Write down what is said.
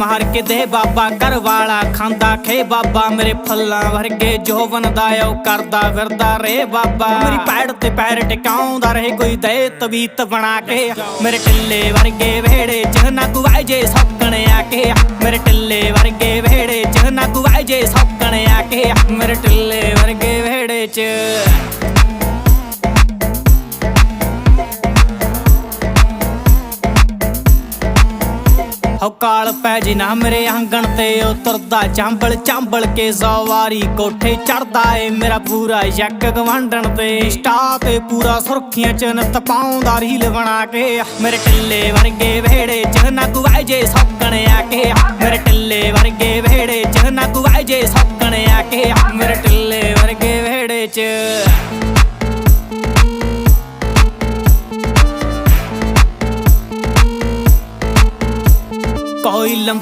ਮਾਰ ਕੇ ਦੇ ਬਾਬਾ ਘਰ ਵਾਲਾ ਖਾਂਦਾ ਖੇ ਬਾਬਾ, ਮੇਰੇ ਫੱਲਾਂ ਵਰਗੇ ਜੋਵਨ ਦਾ ਉਹ ਕਰਦਾ ਫਿਰਦਾ ਰੇ ਬਾਬਾ। ਮੇਰੀ ਪੈੜ ਤੇ ਪੈਰ ਟਿਕਾਉਂਦਾ ਰਹੇ ਕੋਈ ਦੇ ਤਵੀਤ ਬਣਾ ਕੇ ਮੇਰੇ ਟਿੱਲੇ ਵਰਗੇ ਵੇੜੇ ਚ ਨਾ ਗੁਵਾਏ ਜੇ ਸੌਕਣ ਆ ਕੇ ਮੇਰੇ ਟਿੱਲੇ ਵਰਗੇ ਵੇੜੇ ਚ ਨਾ ਗੁਵਾਏ ਜੇ ਸੌਕਣ ਆ ਕੇ ਮੇਰੇ ਟਿੱਲੇ ਵਰਗੇ ਵੇੜੇ ਚ ਹੋ ਕਾਲ ਪੈ ਜੀ ਨਾ ਮੇਰੇ ਆਂਗਣ ਤੇ ਉਤਰਦਾ, ਚਾਂਬਲ ਚਾਂਬਲ ਕੇ ਜ਼ਵਾਰੀ ਕੋਠੇ ਚੜਦਾ ਏ ਮੇਰਾ ਪੂਰਾ ਯੱਕ ਗਵਾਂਡਣ ਤੇ। ਸਟਾ ਤੇ ਪੂਰਾ ਸੁਰਖੀਆਂ ਚ ਨਤ ਪਾਉਂਦਾ ਰੀਲ ਬਣਾ ਕੇ। ਮੇਰੇ ਟਿੱਲੇ ਵਰਗੇ ਵਿਹੜੇ ਚ ਨਾ ਗੁਵਾਏ ਜੇ ਸੌਕਣ ਆ ਕੇ। ਮੇਰੇ ਟਿੱਲੇ ਵਰਗੇ ਵਿਹੜੇ ਚ ਨਾ ਗੁਵਾਏ ਜੇ ਸੌਕਣ ਆ ਕੇ। ਮੇਰੇ ਟਿੱਲੇ ਵਰਗੇ ਵਿਹੜੇ ਚ ko ilang